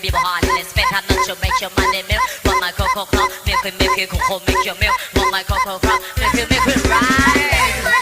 give you all in this fit. I'm not sure make your money milk. But my cocoa Make it make it cocoa, make your milk. But my cocoa Make it make it right.